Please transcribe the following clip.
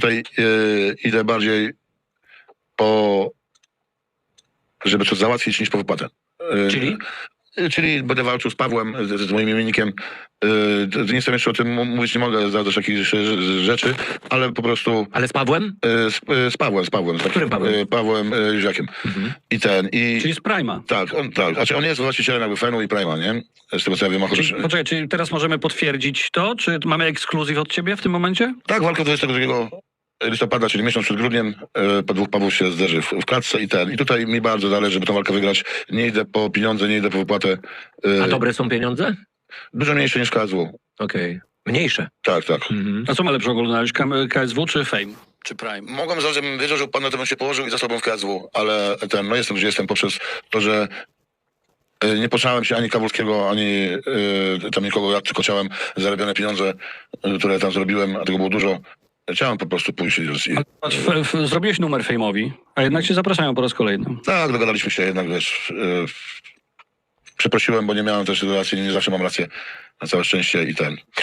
Tutaj e, idę bardziej po, żeby coś załatwić niż po wypłatę. E, Czyli? e, Czyli będę walczył z Pawłem, z, z moim imiennikiem. To Nie chcę jeszcze o tym mówić, nie mogę za takich rze- rzeczy, ale po prostu Ale z Pawłem? e, z, e, z Pawłem, z Pawłem. Z takim, Którym Pawłem? Pawłem Józiakiem. I ten, i... Czyli z Prima. Tak, on, tak. Znaczy on jest właścicielem jakby Fenu i Prima, nie? Z tego co ja wiem, chociaż... Czyli, poczekaj, czy teraz możemy potwierdzić to? Czy mamy ekskluzyw od ciebie w tym momencie? Tak, walka 22 listopada, czyli miesiąc przed grudniem, e, po dwóch Pawłów się zderzy w, w klatce i ten. I tutaj mi bardzo zależy, żeby tę walkę wygrać. Nie idę po pieniądze, nie idę po wypłatę. e, A dobre są pieniądze? Dużo mniejsze niż KSW. Okej. Mniejsze. Tak, tak. Mhm. A co ma lepsze oglądałeś? K- KSW czy Fame? Czy Prime? Mogłem zaraz, żebym wiedział, że upadnę, to bym się położył i zostałbym w KSW, ale ten, no jestem, gdzie jestem poprzez to, że e, nie poczałem się ani Kawulskiego, ani e, tam nikogo, ja tylko chciałem zarabiane pieniądze, które tam zrobiłem, a tego było dużo. Chciałem po prostu pójść i... Patrz, f, f, zrobiłeś numer Fame'owi, a jednak cię zapraszają po raz kolejny. Tak, dogadaliśmy się jednak, wiesz. Yy, przeprosiłem, bo nie miałem też racji, nie zawsze mam rację, na całe szczęście i ten. Czy,